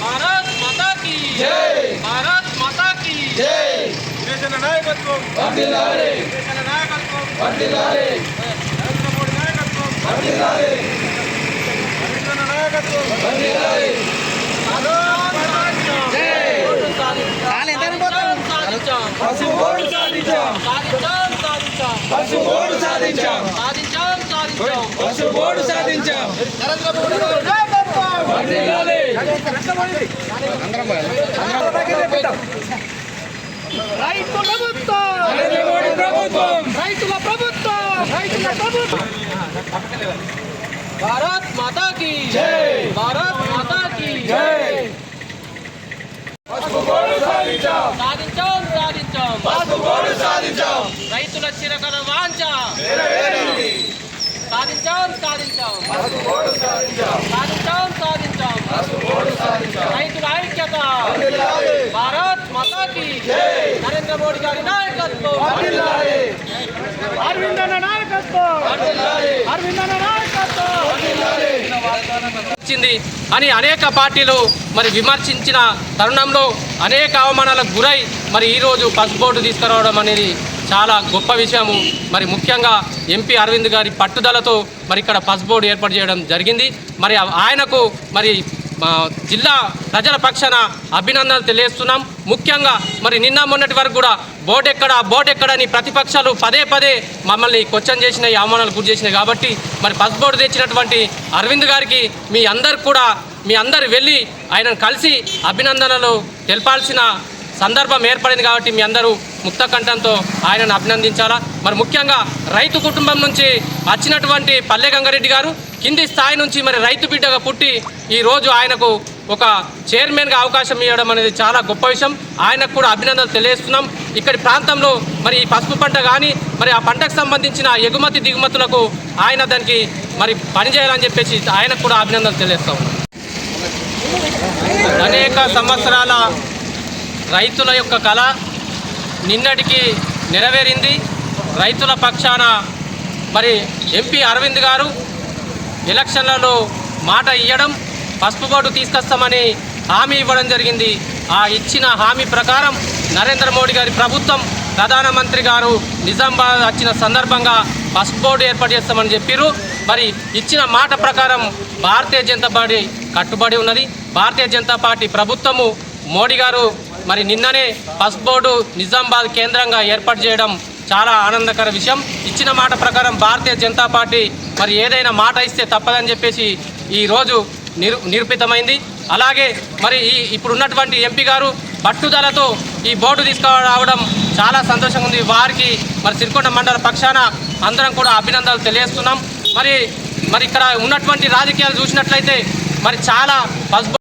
భారత్ మాతా కీ భారత్ మాతా కీ దేశన నాయకత్వం దేశన నాయకత్వం నరేంద్ర మోడీ నాయకత్వం దేశన నాయకత్వం పసుపోడు సాధించాం సాధించాం పసుపోడు సాధించాం సాధించాం సాధించాం పసుపోడు సాధించాం. నరేంద్ర మోడీ గారి నాయకత్వం వర్ధిల్లాలి. రైతు ప్రభుత్వం నరేంద్ర మోడీ ప్రభుత్వం రైతుల ప్రభుత్వం రైతుల ప్రభుత్వం భారత్ మాతా కీ భారత్ మాతా కీ పసుపోడు సాధించాం. సాధించాం సాధించాం రైతుల చిరకల వాంఛ. సాధించాం పసుపోడు సాధించాం సాధించాం సాధించాం పసుపోడు సాధించాం రైతుల ఐక్యత వర్ధిల్లాలి. భారత్ మాతా కీ నరేంద్ర మోడీ గారి నాయకత్వం వర్ధిల్లాలి. అరవింద్ అన్న నాయకత్వం వర్ధిల్లాలి. అరవింద్ అన్న నాయకత్వం వర్ధిల్లాలి. వచ్చింది అని అనేక పార్టీలు మరి విమర్శించిన తరుణంలో అనేక అవమానాలకు గురై మరి ఈరోజు పసుపోటు తీసుకురావడం అనేది చాలా గొప్ప విషయము. మరి ముఖ్యంగా ఎంపీ అరవింద్ గారి పట్టుదలతో మరి ఇక్కడ పస్ బోర్డు ఏర్పాటు చేయడం జరిగింది. మరి ఆయనకు మరి మా జిల్లా ప్రజల పక్షాన అభినందనలు తెలియజేస్తున్నాం. ముఖ్యంగా మరి నిన్న మొన్నటి వరకు కూడా బోట్ ఎక్కడ బోట్ ఎక్కడ అని ప్రతిపక్షాలు పదే పదే మమ్మల్ని క్వశ్చన్ చేసినాయి అవమానాలు గురి చేసినాయి కాబట్టి మరి పస్ బోర్డు తెచ్చినటువంటి అరవింద్ గారికి మీ అందరు కూడా మీ అందరు వెళ్ళి ఆయనను కలిసి అభినందనలు తెలపాల్సిన సందర్భం ఏర్పడింది కాబట్టి మీ అందరూ ముక్త కంఠంతో ఆయనను అభినందించాలా? మరి ముఖ్యంగా రైతు కుటుంబం నుంచి వచ్చినటువంటి పల్లె గంగారెడ్డి గారు కింది స్థాయి నుంచి మరి రైతు బిడ్డగా పుట్టి ఈరోజు ఆయనకు ఒక చైర్మన్గా అవకాశం ఇవ్వడం అనేది చాలా గొప్ప విషయం. ఆయనకు కూడా అభినందనలు తెలియజేస్తున్నాం. ఇక్కడి ప్రాంతంలో మరి ఈ పసుపు పంట కానీ మరి ఆ పంటకు సంబంధించిన ఎగుమతి దిగుమతులకు ఆయన దానికి మరి పనిచేయాలని చెప్పేసి ఆయనకు కూడా అభినందనలు తెలియజేస్తాం అనేక సంవత్సరాల రైతుల యొక్క కళ నిన్నటికి నెరవేరింది. రైతుల పక్షాన మరి ఎంపీ అరవింద్ గారు ఎలక్షన్లలో మాట ఇవ్వడం పసుపు బోర్డు తీసుకొస్తామని హామీ ఇవ్వడం జరిగింది. ఆ ఇచ్చిన హామీ ప్రకారం నరేంద్ర మోడీ గారి ప్రభుత్వం ప్రధానమంత్రి గారు నిజామాబాద్ వచ్చిన సందర్భంగా పసుపు బోర్డు ఏర్పాటు చేస్తామని చెప్పారు మరి ఇచ్చిన మాట ప్రకారం భారతీయ జనతా పార్టీ కట్టుబడి ఉన్నది. భారతీయ జనతా పార్టీ ప్రభుత్వము మోడీ గారు మరి నిన్ననే పసుపు బోర్డు నిజామాబాద్ కేంద్రంగా ఏర్పాటు చేయడం చాలా ఆనందకర విషయం. ఇచ్చిన మాట ప్రకారం భారతీయ జనతా పార్టీ మరి ఏదైనా మాట ఇస్తే తప్పదని చెప్పేసి ఈరోజు నిరు నిరూపితమైంది. అలాగే మరి ఈ ఇప్పుడున్నటువంటి ఎంపీ గారు పట్టుదలతో ఈ బోర్డు తీసుకురావడం చాలా సంతోషంగా ఉంది. వారికి మరి సిరికొండ మండల పక్షాన అందరం కూడా అభినందనలు తెలియజేస్తున్నాం. మరి మరి ఇక్కడ ఉన్నటువంటి రాజకీయాలు చూసినట్లయితే మరి చాలా పసుపు